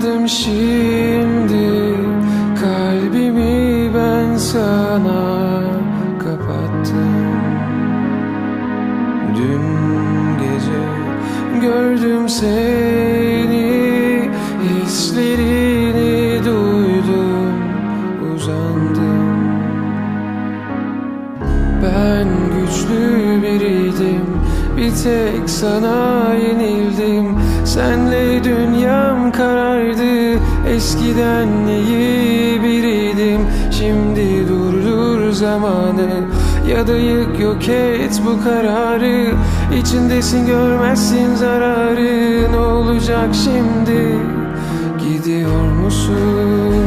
Adım şimdi kalbimi ben sana kapattım. Dün gece gördüm seni Hislerini duydum uzandım. Ben güçlü biriydim Bir tek sana yenildim. Senle dünyam karardı Eskiden iyi biriydim Şimdi durdur zamanı. Ya da yık yok et bu kararı İçindesin görmezsin zararı. Ne olacak şimdi? Gidiyor musun?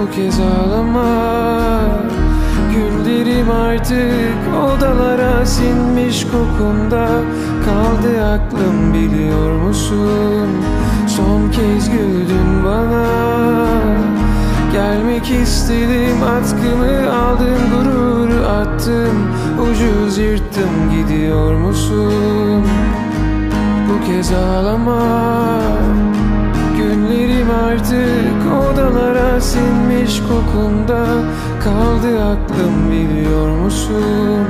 Bu kez ağlama. Günlerim artık odalara sinmiş kokunda. Kaldı aklım biliyor musun Son kez güldün bana. Gelmek istedim atkımı aldım gurur attım Ucuz yırttım gidiyor musun? Bu kez ağlama. Günlerim artık odalara sinmiş kokunda. Kaldı aklım biliyor musun?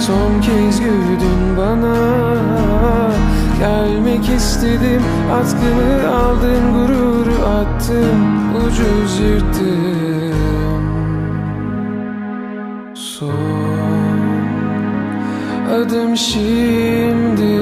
Son kez güldün bana istedim. Atkımı aldın gururu attım Ucuz yırttım Son adım şimdi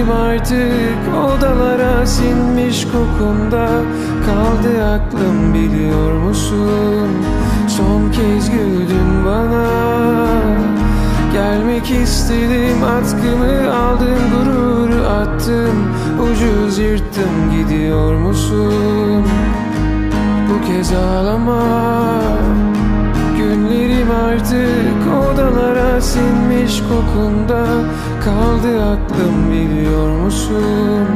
Günlerim artık odalara sinmiş kokunda Kaldı aklım biliyor musun? Son kez güldün bana. Gelmek istedim atkımı aldın gururu attım Ucuz yırttım gidiyor musun? Bu kez ağlama. Günlerim artık odalara sinmiş kokunda Kaldı aklım biliyor musun?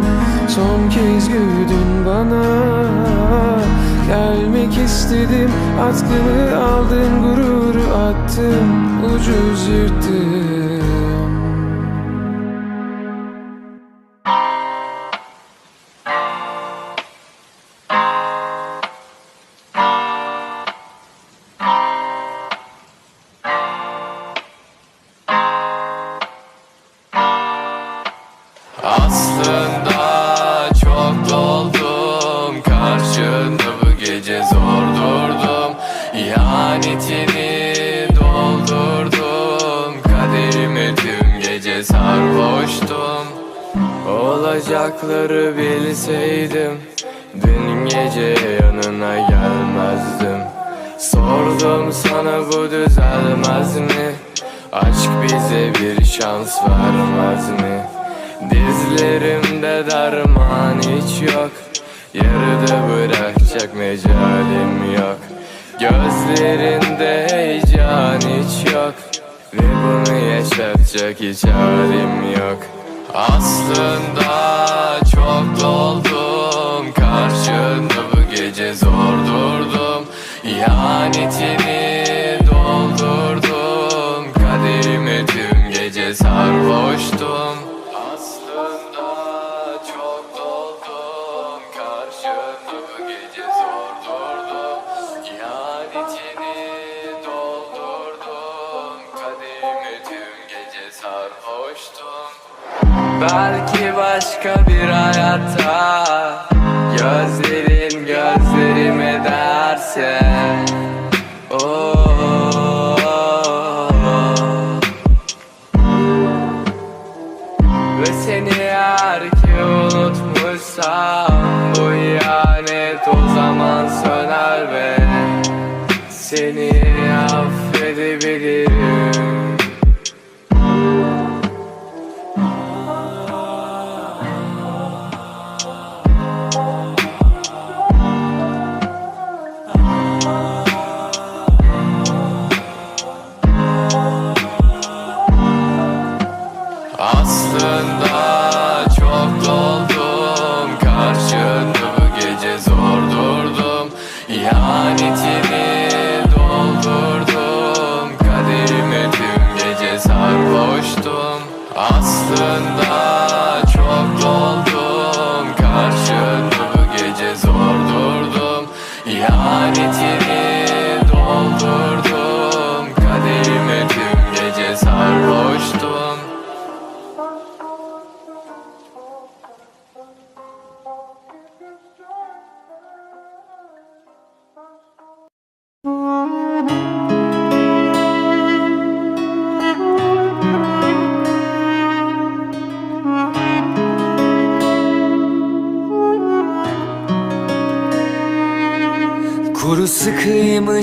Son kez güldün bana. Gelmek istedim atkımı aldın gururu attım Ucuz yırttım Aşk bize bir şans vermez mi? Dizlerimde derman hiç yok. Yarıda bırakacak mecalim yok. Gözlerinde heyecan hiç yok. Ve bunu yaşatacak hiç halim yok. Aslında çok doldum. Karşında bu gece zor durdum. İhanetini sarhoştum Aslında çok doldum. Karşında bu gece zor durdum. Doldurdum. Kaderimi tüm gece sarhoştum. Belki başka bir hayatta İhanetini doldurdum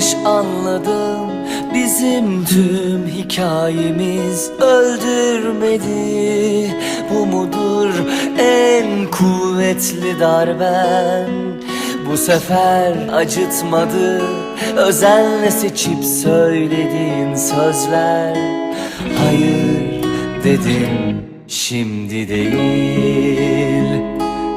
sıkıymış anladım. Bizim tüm hikayemiz öldürmedi. Bu mudur en kuvvetli darben? Bu sefer acıtmadı. Özenle seçip söylediğin sözler. Hayır dedim şimdi değil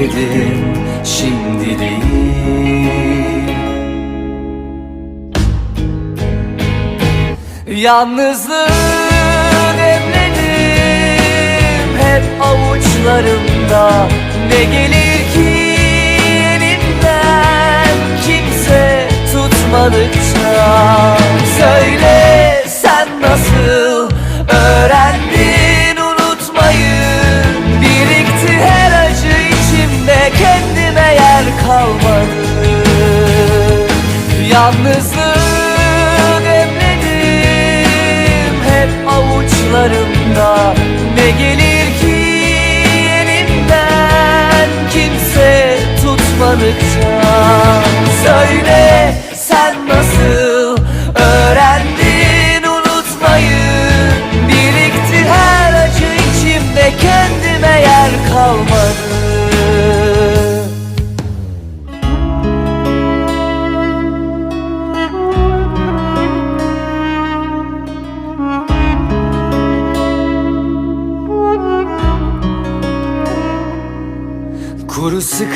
dedim şimdi değil. Yalnızlığı demledim hep avuçlarımda. Ne gelir ki elimden kimse tutmadıkça? Söyle sen nasıl öğrendin Yalnızlığı demledim hep avuçlarımda. Ne gelir ki elimden kimse tutmadıkça? Söyle sen nasıl öğrendin unutmayı? Birikti her acı içimde kendime yer kalmadı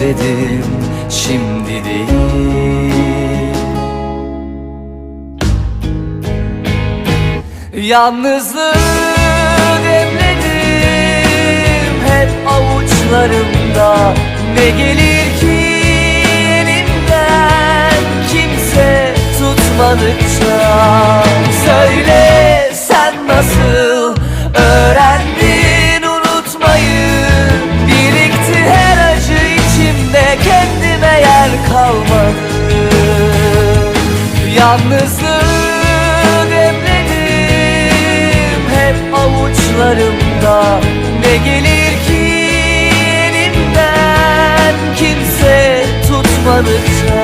dedim şimdi değil. Yalnızlığı demledim hep avuçlarımda. Ne gelir ki elimden kimse tutmadıkça? Söyle sen nasıl öğrendin Yalnızlığı demledim hep avuçlarımda. Ne gelir ki elimden kimse tutmadıkça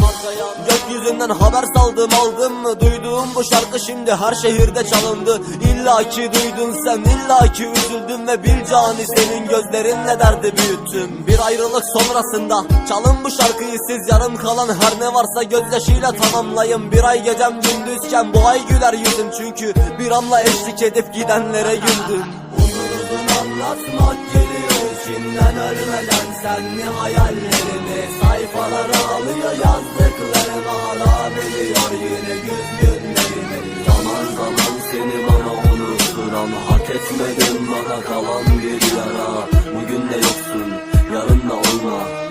Gökyüzünden haber saldım aldım mı? Duyduğum bu şarkı şimdi her şehirde çalındı. İlla ki duydun sen illa ki üzüldüm Ve bir cani senin gözlerinle derdi büyüttüm. Bir ayrılık sonrasında çalın bu şarkıyı siz Yarım kalan her ne varsa gözyaşıyla tamamlayın. Bir ay gecem gündüzken bu ay güler yüzüm Çünkü bir anla eşlik edip gidenlere güldüm. Uzun anlatmak içinden ölmeden Sen mi hayallerimi sayfalara alıyor yazdıklarım biliyor yine güz günlerimi. Zaman zaman seni bana unutturan hak etmedim bana kalan bir yara. Bugün de yoksun yarın da olma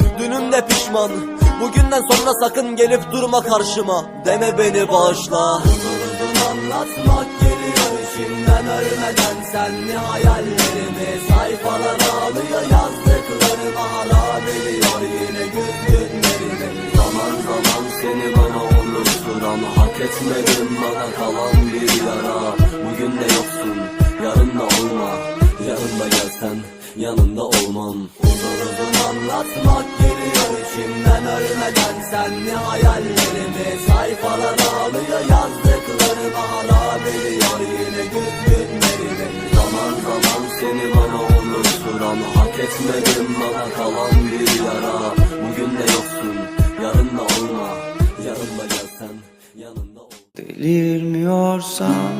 Dünüm de pişman. Bugünden sonra sakın gelip durma karşıma. Deme beni bağışla. Uzun anlatmak geliyor içimden. Ölmeden Sen mi hayallerimi sayfalara alıyor. Yazdıklarım hala biliyor yine güz günlerimi Zaman zaman seni bana unutturan hak etmedim. Bana kalan bir yara. Bugün de yoksun yarın da olma yarın da gelsen yanında olmam. Uzun uzun anlatmak geliyor içimden. Ölmeden Sen mi hayallerimi? Sayfalara alıyor yazdıklarım hala biliyor yine güz günlerimi. Zaman zaman seni bana unutturan hak etmedim bana kalan bir yara. Bugün de yoksun yarın da olma. Yarın da gelsen yanında ol. Delirmiyorsam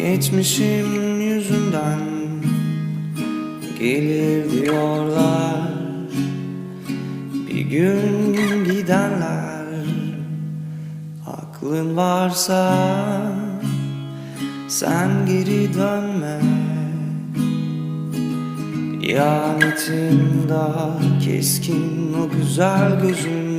Geçmişim yüzünden Gelir diyorlar. Bir gün gidenler Aklın varsa Sen geri dönme. İhanetin daha keskin o güzel gözünden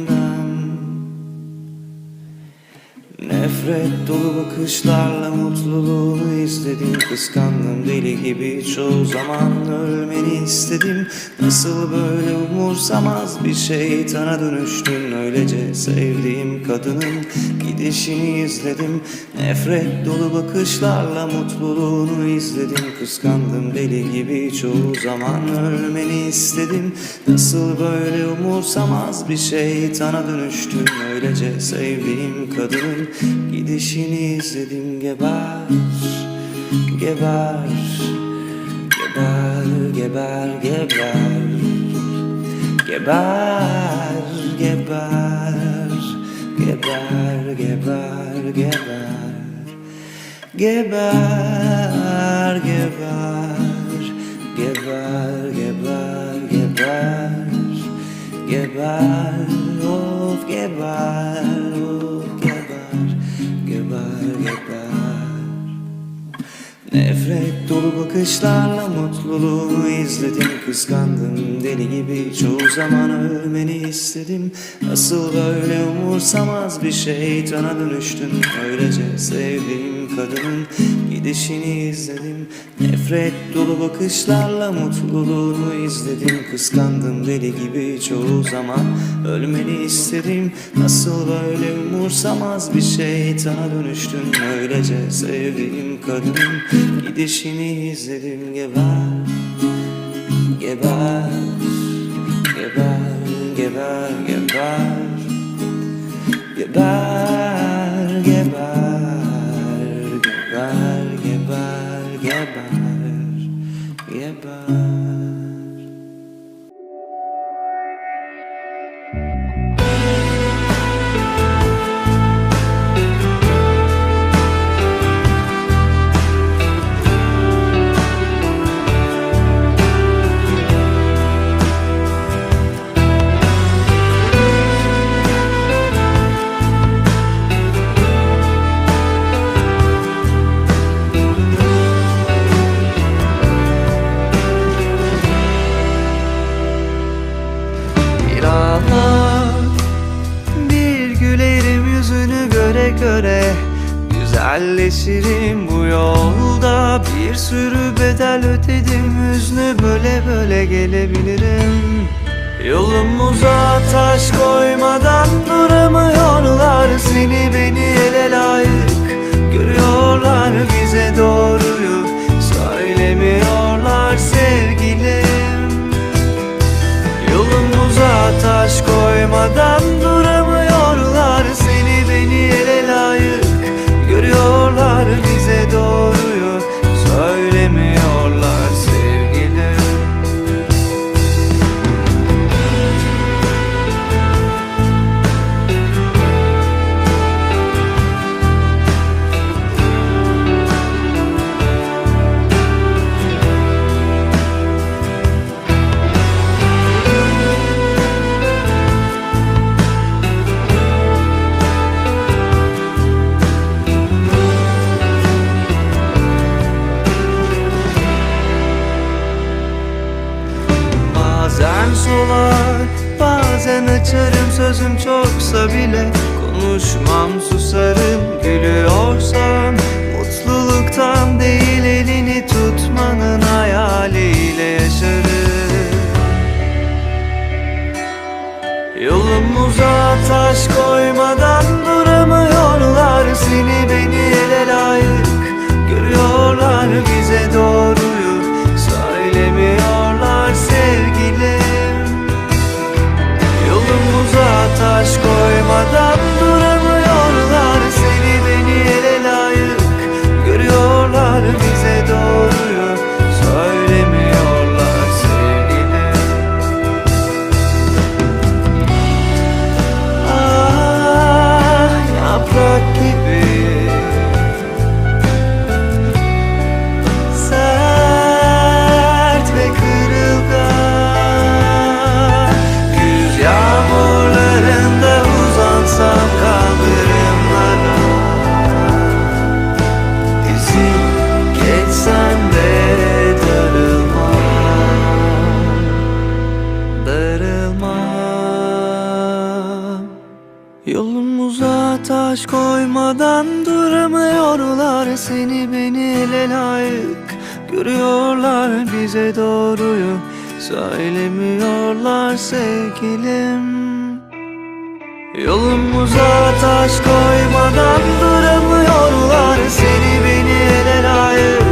Nefret dolu bakışlarla mutluluğunu izledim Kıskandım deli gibi çoğu zaman ölmeni istedim. Nasıl böyle umursamaz bir şeytana dönüştün? Öylece sevdiğim kadının gidişini izledim. Nefret dolu bakışlarla mutluluğunu izledim. Kıskandım deli gibi çoğu zaman ölmeni istedim. Nasıl böyle umursamaz bir şeytana dönüştün? Öylece sevdiğim kadının gidişini izledim Geber, geber, geber, geber, geber. Geber, geber, geber, geber, geber. Geber, geber, geber, geber, geber. Geber, of geber, Nefret dolu bakışlarla mutluluğunu izledim. Kıskandım deli gibi. Çoğu zaman ölmeni istedim. Nasıl böyle umursamaz bir şeytana dönüştün Öylece sevdiğim kadının gidişini izledim. Nefret dolu bakışlarla mutluluğunu izledim. Kıskandım deli gibi çoğu zaman. Ölmeni istedim. Nasıl böyle umursamaz bir şeytana dönüştün Öylece sevdiğim kadının gidişini izledim. Geber, geber, geber, geber, geber Geber, geber, geber, geber göre Güzelleşirim bu yolda. Bir sürü bedel ödedim Hüznü böyle böyle gelebilirim. Yolumuza taş koymadan duramıyorlar Seni beni ele layık görüyorlar Bize doğruyu. Söylemiyorlar sevgilim. Yolumuza taş koymadan duramıyorlar görüyorlar Konuşmam susarım, gülüyorsam Mutluluktan değil elini tutmanın hayaliyle yaşarım. Yolumuza taş koymadan duramıyorlar Seni beni Yolumuza taş koymadan duramıyorlar Seni beni ele layık görüyorlar Bize doğruyu söylemiyorlar sevgilim. Yolumuza taş koymadan duramıyorlar Seni beni ele layık